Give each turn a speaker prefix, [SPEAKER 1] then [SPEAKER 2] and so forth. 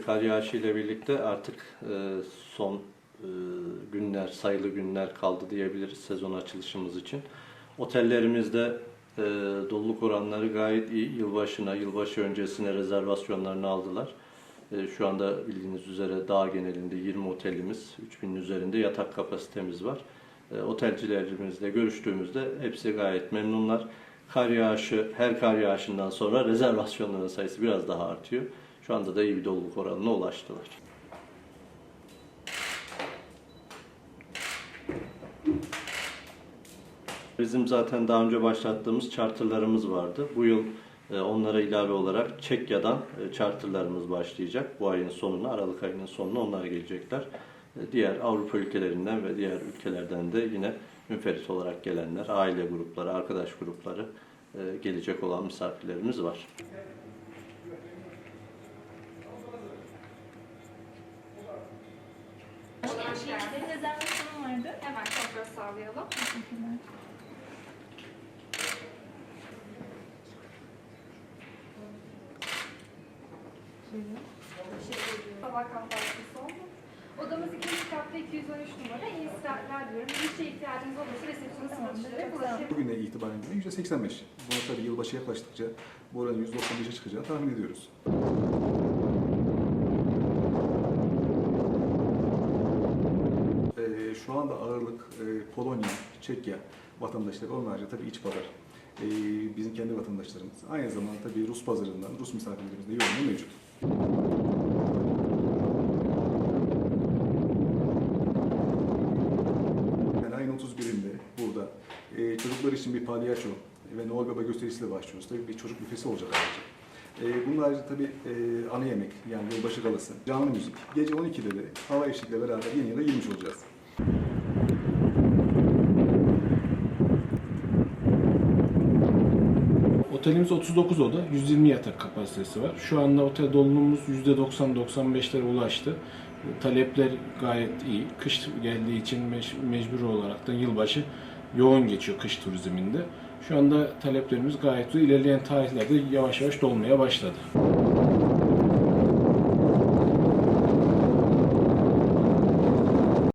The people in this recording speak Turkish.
[SPEAKER 1] kar yağışı ile birlikte artık e, son e, günler, sayılı günler kaldı diyebiliriz sezon açılışımız için. Otellerimizde e, doluluk oranları gayet iyi. Yılbaşına, yılbaşı öncesine rezervasyonlarını aldılar. Şu anda bildiğiniz üzere dağ genelinde 20 otelimiz, 3000'in üzerinde yatak kapasitemiz var. Otelcilerimizle görüştüğümüzde hepsi gayet memnunlar. Kar yağışı, her kar yağışından sonra rezervasyonların sayısı biraz daha artıyor. Şu anda da iyi bir doluluk oranına ulaştılar. Bizim zaten daha önce başlattığımız charterlarımız vardı. Bu yıl e, onlara ilave olarak Çekya'dan e, charterlarımız başlayacak. Bu ayın sonuna, Aralık ayının sonuna onlar gelecekler. E, Diğer Avrupa ülkelerinden ve diğer ülkelerden de yine münferit olarak gelenler, aile grupları, arkadaş grupları gelecek olan misafirlerimiz var.
[SPEAKER 2] Hoş geldin.
[SPEAKER 3] Rezervasyonum vardı.
[SPEAKER 2] Hemen kontrol sağlayalım. Sabah kahvaltısı oldu. Odamız ikinci katta 213 numara. İyi istirahatler diliyorum. Bir şeye ihtiyacınız olursa resepsiyon sıkıntıları
[SPEAKER 3] çok sağ olun.
[SPEAKER 2] ulaşabilirsiniz.
[SPEAKER 4] Bugüne itibaren de %85. Buna tabii yılbaşı yaklaştıkça bu oranın %95'e çıkacağını tahmin ediyoruz. Şu anda ağırlık e, Polonya, Çekya vatandaşları, onun harici tabii iç pazar. Ee, bizim kendi vatandaşlarımız. Aynı zamanda tabii Rus pazarından Rus misafirlerimiz de yoğunluğu mevcut. Yani ayın 31'inde burada e, çocuklar için bir palyaço ve Noel Baba gösterisiyle başlıyoruz. Tabii bir çocuk büfesi olacak ayrıca. E, bunun harici tabii e, ana yemek yani yılbaşı galası, canlı müzik. Gece 12'de de hava eşlikle beraber yeni yıla girmiş olacağız.
[SPEAKER 5] Otelimiz 39 oda, 120 yatak kapasitesi var. Şu anda otel doluluğumuz %90-95'lere ulaştı. Talepler gayet iyi. Kış geldiği için mec- mecbur olarak da yılbaşı yoğun geçiyor kış turizminde. Şu anda taleplerimiz gayet iyi. İlerleyen tarihlerde yavaş yavaş dolmaya başladı.